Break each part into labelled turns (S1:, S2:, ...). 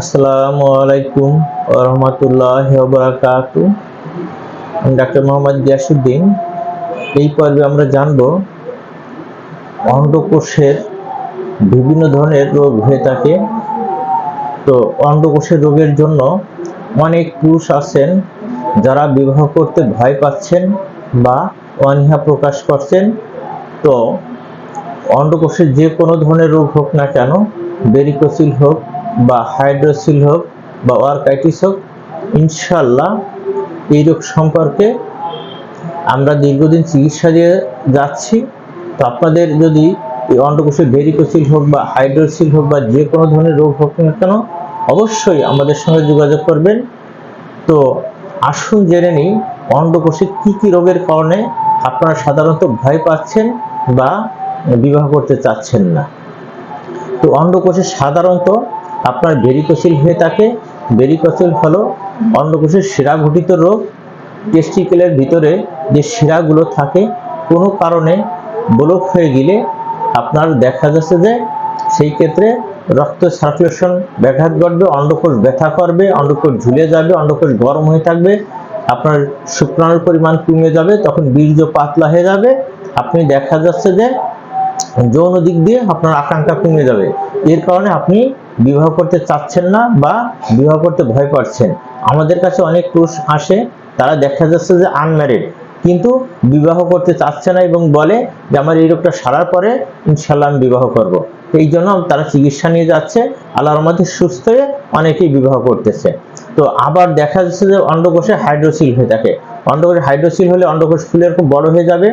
S1: আসসালামু আলাইকুম রহমতুল্লাহ বারাকাতু আমি ডাক্তার মোহাম্মদ গিয়াসুদ্দিন এই পর্বে আমরা জানব অন্ডকোষের বিভিন্ন ধরনের রোগ হয়ে থাকে। তো অন্ডকোষের রোগের জন্য অনেক পুরুষ আছেন যারা বিবাহ করতে ভয় পাচ্ছেন বা অনীহা প্রকাশ করছেন। তো অন্ডকোষের যে কোনো ধরনের রোগ হোক না কেন, বেরিকোসিল হোক বা হাইড্রোসিল হোক বা ওয়ার্কাইটিস হোক ইনশাল্লাহ এই রোগ সম্পর্কে আমরা দীর্ঘদিন চিকিৎসা দিয়ে যাচ্ছি। তো আপনাদের যদি এই অন্ডকোষের ভেরিকোসিল হোক বা হাইড্রোসিল হোক বা যে কোনো ধরনের রোগ হোক না কেন, অবশ্যই আমাদের সঙ্গে যোগাযোগ করবেন। তো আসুন জেনে নিই অন্ডকোষে কি কি রোগের কারণে আপনারা সাধারণত ভয় পাচ্ছেন বা বিবাহ করতে চাচ্ছেন না। তো অন্ডকোষে সাধারণত আপনার ভেরিকোসিল হয়ে থাকে। ভেরিকোসিল হলো অন্ডকোষের শিরা ঘটিত রোগ। টেস্টিকেলের ভিতরে যে শিরাগুলো থাকে, কোনো কারণে ব্লক হয়ে গেলে আপনার দেখা যাচ্ছে যে সেই ক্ষেত্রে রক্ত সার্কুলেশন ব্যাঘাত ঘটবে, অন্ডকোষ ব্যথা করবে, অন্ডকোষ ঝুলে যাবে, অন্ডকোষ গরম হয়ে থাকবে, আপনার শুক্রাণুর পরিমাণ কমে যাবে, তখন বীর্য পাতলা হয়ে যাবে। আপনি দেখা যাচ্ছে যে যৌন দিক দিয়ে আপনার আকাঙ্ক্ষা কমে যাবে। এর কারণে আপনি বিবাহ করতে চাচ্ছেন না বা বিবাহ করতে ভয় পাচ্ছেন। আমাদের কাছে অনেক পুরুষ আসে, তারা দেখা যাচ্ছে যে আনম্যারিড কিন্তু বিবাহ করতে চাচ্ছে না এবং বলে যে আমার এই রোগটা সারার পরে ইনশাল্লাহ আমি বিবাহ করব। এই জন্য তারা চিকিৎসা নিয়ে যাচ্ছে, আল্লাহর মধ্যে সুস্থ হয়ে অনেকেই বিবাহ করতেছে। তো আবার দেখা যাচ্ছে যে অন্ডকোষে হাইড্রোসিল হয়ে থাকে। অন্ডকোষে হাইড্রোসিল হলে অন্ডকোষ ফুলের খুব বড় হয়ে যাবে,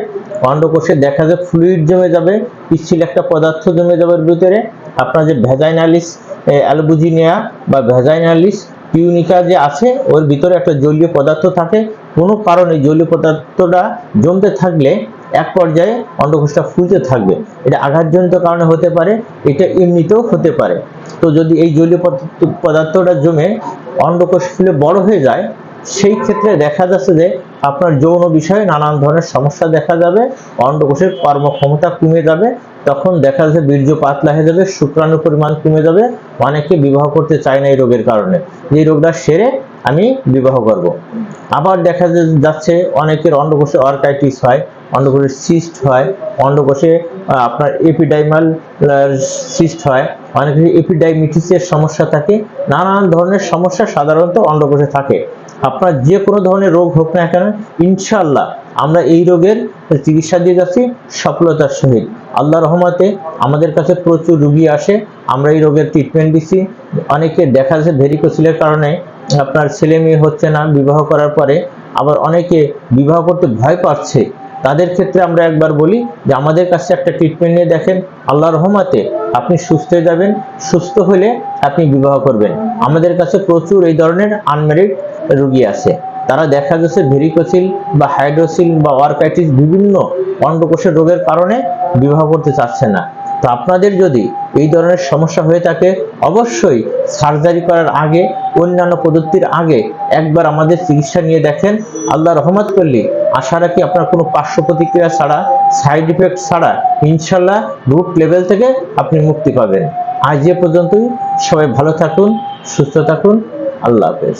S1: অন্ডকোষে দেখা যায় ফ্লুইড জমে যাবে, পিচ্ছিল একটা পদার্থ জমে যাবে ভিতরে। আপনার যে ভেজাইনালিস অ্যালবুজিনিয়া বা ভ্যাজাইনালিস ইউনিকা যে আছে, ওর ভিতরে একটা জলীয় পদার্থ থাকে। কোনো কারণে জলীয় পদার্থটা জমতে থাকলে এক পর্যায়ে অন্ডকোষটা ফুলতে থাকবে। এটা আঘাতজনিত কারণে হতে পারে, এটা এমনিতেও হতে পারে। তো যদি এই জলীয় পদার্থ- পদার্থটা জমে অন্ডকোষ ফুলে বড় হয়ে যায় সেই ক্ষেত্রে দেখা যাচ্ছে যে আপনার যৌন বিষয়ে নানান ধরনের সমস্যা দেখা যাবে, অন্ডকোষের কর্মক্ষমতা কমে যাবে, তখন দেখা যাচ্ছে বীর্য পাতলা হয়ে যাবে, শুক্রাণুর পরিমাণ কমে যাবে। অনেকে বিবাহ করতে চায় না এই রোগের কারণে। যে রোগটা সেরে আমি বিবাহ করব। আবার দেখা যাচ্ছে অনেকের অন্ডকোষে অর্কাইটিস হয়, অন্ডকোষে সিস্ট হয়, অন্ডকোষে আপনার এপিডাইমাল সিস্ট হয়। অনেকের এপিডাইমিটিসের সমস্যা থাকে, নানান ধরনের সমস্যা সাধারণত অন্ডকোষে থাকে। আপনার যে কোনো ধরনের রোগ হোক না কেন ইনশাল্লাহ আমরা এই রোগের চিকিৎসা দিয়ে যাচ্ছি সফলতার সহিত। আল্লাহ রহমতে আমাদের কাছে প্রচুর রুগী আসে, আমরা এই রোগের ট্রিটমেন্ট দিচ্ছি। অনেকে দেখা যাচ্ছে ভেরিকোসিলের কারণে আপনার ছেলে মেয়ে হচ্ছে না, বিবাহ করার পরে আবার অনেকে বিবাহ করতে ভয় পাচ্ছে। তাদের ক্ষেত্রে আমরা একবার বলি যে, আমাদের কাছে একটা ট্রিটমেন্ট নিয়ে দেখেন, আল্লাহ রহমাতে আপনি সুস্থ হয়ে যাবেন, সুস্থ হলে আপনি বিবাহ করবেন। আমাদের কাছে প্রচুর এই ধরনের আনমেরিড রুগী আছে। তারা দেখা যাচ্ছে ভেরিকোসিল বা হাইড্রোসিল বা ওয়ার্কাইটিস বিভিন্ন অন্ডকোষের রোগের কারণে বিবাহ করতে চাচ্ছে না। তো আপনাদের যদি এই ধরনের সমস্যা হয়ে থাকে, অবশ্যই সার্জারি করার আগে, অন্যান্য পদ্ধতির আগে একবার আমাদের চিকিৎসা নিয়ে দেখেন। আল্লাহ রহমত করলে আশা রাখি আপনার কোনো পার্শ্ব প্রতিক্রিয়া ছাড়া সাইড ইফেক্ট ছাড়া ইনশাল্লাহ রুট লেভেল থেকে আপনি মুক্তি পাবেন। আজ এ পর্যন্তই। সবাই ভালো থাকুন, সুস্থ থাকুন। আল্লাহ হাফেজ।